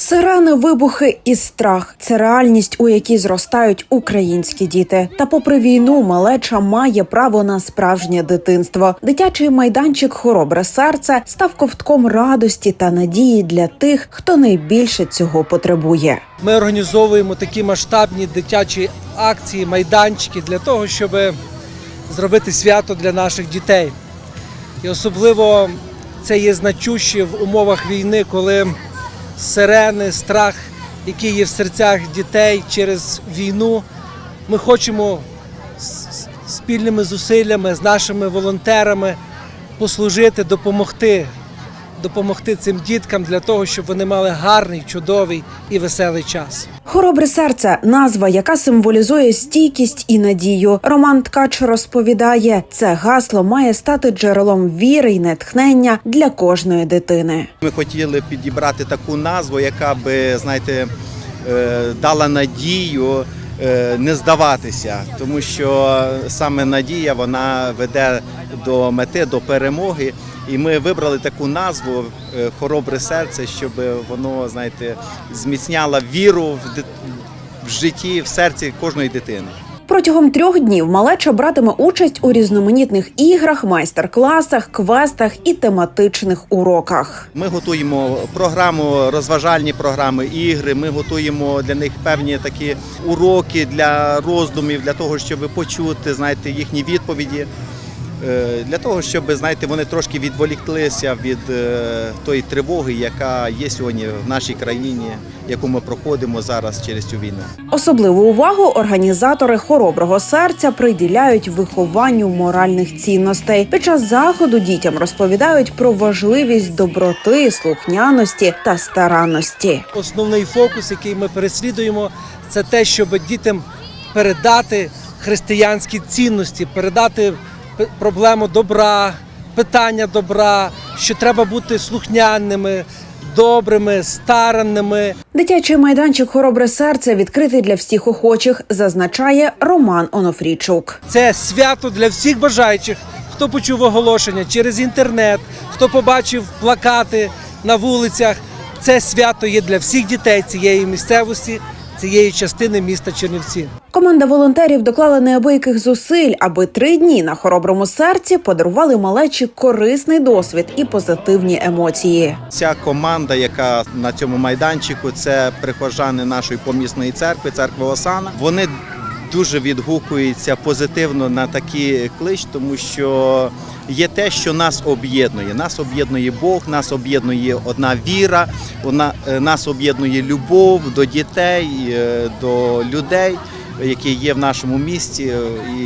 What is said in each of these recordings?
Сирени, вибухи і страх це реальність, у якій зростають українські діти. Та, попри війну, малеча має право на справжнє дитинство. Дитячий майданчик Хоробре серце став ковтком радості та надії для тих, хто найбільше цього потребує. Ми організовуємо такі масштабні дитячі акції, майданчики для того, щоб зробити свято для наших дітей. І особливо це є значуще в умовах війни, коли сирени, страх, який є в серцях дітей через війну. Ми хочемо спільними зусиллями з нашими волонтерами послужити, допомогти, допомогти цим діткам для того, щоб вони мали гарний, чудовий і веселий час. Хоробре серце назва, яка символізує стійкість і надію. Роман Ткач розповідає, це гасло має стати джерелом віри й натхнення для кожної дитини. Ми хотіли підібрати таку назву, яка би, знаєте, е, дала надію е, не здаватися, тому що саме надія вона веде до мети, до перемоги. І ми вибрали таку назву е, Хоробре серце, щоб воно, знаєте, зміцняло віру в в житті, в серці кожної дитини. Протягом трьох днів малеча братиме участь у різноманітних іграх, майстер-класах, квестах і тематичних уроках. Ми готуємо програму, розважальні програми, ігри. Ми готуємо для них певні такі уроки для роздумів, для того, щоб почути, знаєте, їхні відповіді. Е, Для того, щоб знаєте, вони трошки відволіклися від е, тої тривоги, яка є сьогодні в нашій країні, яку ми проходимо зараз через цю війну. Особливу увагу організатори хороброго серця приділяють вихованню моральних цінностей. Під час заходу дітям розповідають про важливість доброти, слухняності та старанності. Основний фокус, який ми переслідуємо, це те, щоб дітям передати християнські цінності, передати проблему добра, питання добра, що треба бути слухняними, добрими, старанними. Дитячий майданчик Хоробре серце відкритий для всіх охочих, зазначає Роман Онофрійчук. Це свято для всіх бажаючих, хто почув оголошення через інтернет, хто побачив плакати на вулицях. Це свято є для всіх дітей цієї місцевості, цієї частини міста Чернівці. Команда волонтерів доклала неабияких зусиль, аби три дні на хороброму серці подарували малечі корисний досвід і позитивні емоції. Ця команда, яка на цьому майданчику, це прихожани нашої помісної церкви, церкви Осана. Вони дуже відгукуються позитивно на такий клич, тому що є те, що нас об'єднує. Нас об'єднує Бог, нас об'єднує одна віра, вона е, нас об'єднує любов до дітей, е, до людей, які є в нашому місті е, і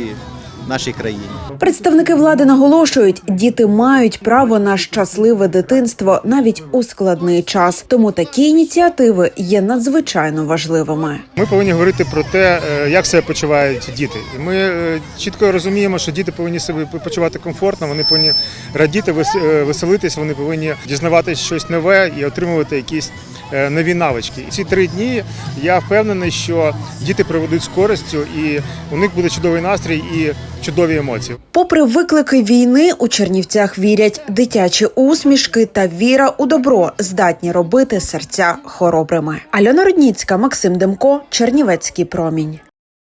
в нашій країні. Представники влади наголошують, діти мають право на щасливе дитинство навіть у складний час. Тому такі ініціативи є надзвичайно важливими. Ми повинні говорити про те, е, як себе почувають діти. І ми е, чітко розуміємо, що діти повинні себе почувати комфортно, вони повинні радіти, вес- веселитись, вони повинні дізнаватися щось нове і отримувати якісь нові навички. І ці три дні я впевнений, що діти проведуть з користю, і у них буде чудовий настрій і чудові емоції. Попри виклики війни, у Чернівцях вірять, дитячі усмішки та віра у добро здатні робити серця хоробрими. Альона Рудніцька, Максим Демко, Чернівецький промінь.